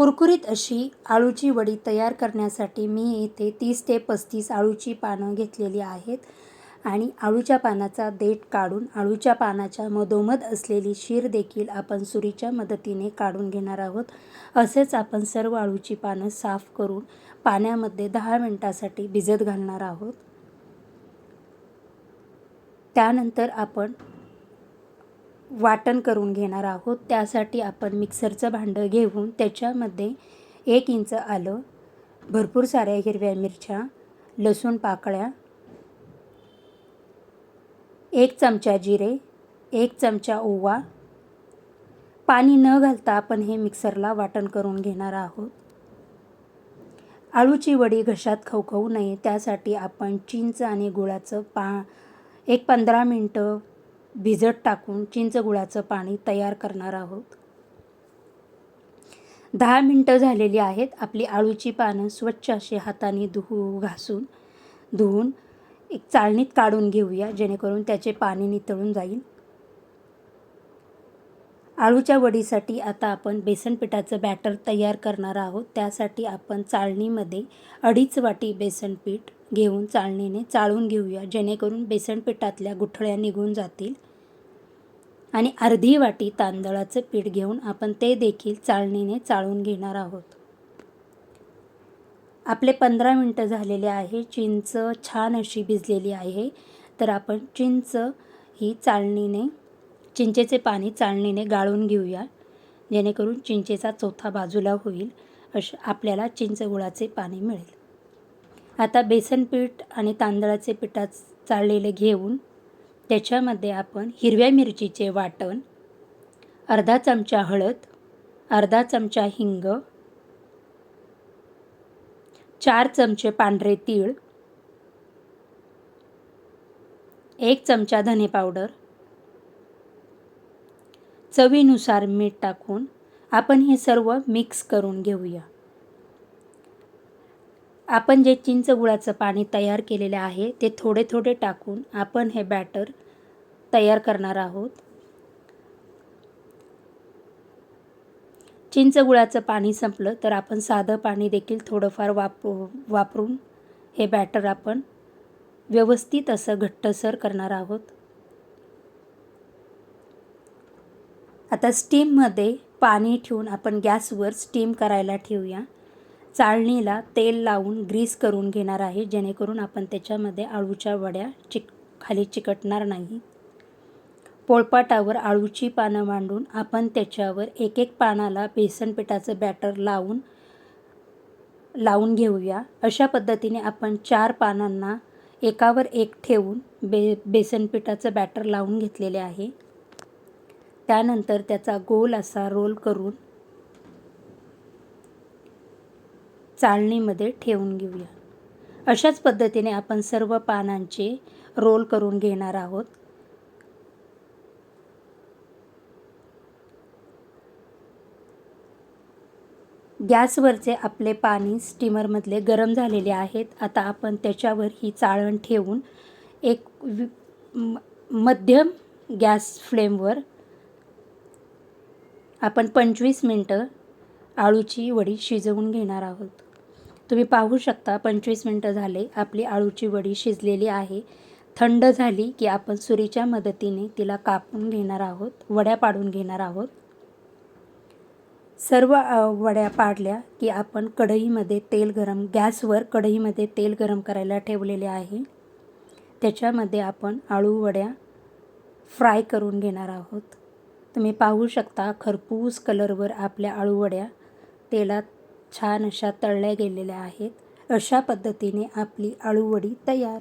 कुरकुरीत अशी आळूची वडी तयार करण्यासाठी मी येथे तीस ते पस्तीस आळूची पानं घेतलेली आहेत. आणि आळूच्या पानाचा देठ काढून आळूच्या पानाच्या मधोमध असलेली शीर देखील आपण सुरीच्या मदतीने काढून घेणार आहोत. असेच आपण सर्व आळूची पानं साफ करून पाण्यामध्ये दहा मिनटासाठी भिजत घालणार आहोत. त्यानंतर आपण वाटण करून घेणार आहोत. त्यासाठी आपण मिक्सरचं भांडं घेऊन त्याच्यामध्ये एक इंच आलं भरपूर साऱ्या हिरव्या मिरच्या लसूण पाकळ्या एक चमचा जिरे एक चमचा ओवा. पाणी न घालता आपण हे मिक्सरला वाटण करून घेणार आहोत. आळूची वडी घशात खवखवू नये. त्यासाठी आपण चिंच आणि गुळाचं पा एक पंधरा मिनटं भिजत टाकून चिंचगुळाचं पाणी तयार करणार आहोत. दहा मिनटं झालेली आहेत. आपली आळूची पानं स्वच्छ अशी हाताने धुवू घासून धुवून एक चाळणीत काढून घेऊया जेणेकरून त्याचे पाणी नितळून जाईल. आळूच्या वडीसाठी आता आपण बेसन पिठाचं बॅटर तयार करणार आहोत. त्यासाठी आपण चाळणीमध्ये अडीच वाटी बेसन पीठ घेऊन चाळणीने चाळून घेऊया जेणेकरून बेसन पिठातल्या गुठळ्या निघून जातील. आणि अर्धी वाटी तांदळाचं पीठ घेऊन आपण ते देखील चाळणीने चाळून घेणार आहोत. आपले पंधरा मिनटं झालेले आहे. चिंच छान अशी भिजलेली आहे. तर आपण चिंच ही चाळणीने चिंचेचे पाणी चाळणीने गाळून घेऊया. जेणेकरून चिंचेचा चौथा बाजूला होईल अश आपल्याला चिंचगुळाचे पाणी मिळेल. आता बेसन पीठ आणि तांदळाचे पिठात चाळलेले घेऊन त्याच्यामध्ये आपण हिरव्या मिरचीचे वाटण अर्धा चमचा हळद अर्धा चमचा हिंग चार चमचे पांढरे तीळ एक चमचा धने पावडर चवीनुसार मीठ टाकून आपण हे सर्व मिक्स करून घेऊया. आपण जे चिंच गुळाचं पाणी तयार केलेले आहे ते थोडे थोडे टाकून आपण हे बॅटर तयार करणार आहोत. चिंच गुळाचं पाणी संपलं तर आपण साधं पाणी देखील थोडंफार वाप वापरून हे बॅटर आपण व्यवस्थित असं घट्टसर करणार आहोत. आता स्टीममध्ये पाणी ठेवून आपण गॅसवर स्टीम करायला ठेवूया. चाळणीला तेल लावून ग्रीस करून घेणार आहे जेणेकरून आपण त्याच्यामध्ये आळूच्या वड्या चिक खाली चिकटणार नाही. पोळपाटावर आळूची पानं मांडून आपण त्याच्यावर एक एक पानाला बेसन पिठाचं बॅटर लावून लावून घेऊया. अशा पद्धतीने आपण चार पानांना एकावर एक ठेवून बे बेसन पिठाचं बॅटर लावून घेतलेले आहे. त्यानंतर त्याचा गोल असा रोल करून चाळणीमध्ये ठेवून घेऊया. अशाच पद्धतीने आपण सर्व पानांचे रोल करून घेणार आहोत. गॅसवरचे आपले पाणी स्टीमरमधले गरम झालेले आहेत. आता आपण त्याच्यावर ही चाळण ठेवून एक मध्यम गॅस फ्लेमवर आपण पंचवीस मिनटं आळूची वडी शिजवून घेणार आहोत. तुम्ही पाहू शकता पंचवीस मिनटं झाले आपली आळूची वडी शिजलेली आहे. थंड झाली की आपण सुरीच्या मदतीने तिला कापून घेणार आहोत वड्या पाडून घेणार आहोत. सर्व वड्या पाडल्या की आपण कढईमध्ये तेल गरम गॅसवर कढईमध्ये तेल गरम करायला ठेवलेले आहे. त्याच्यामध्ये आपण आळू वड्या फ्राय करून घेणार आहोत. तुम्ही पाहू शकता खरपूस कलरवर आपल्या आळूवड्या तेलात छान अशा तळल्या गेलेल्या आहेत. अशा पद्धतीने आपली आळूवडी तयार.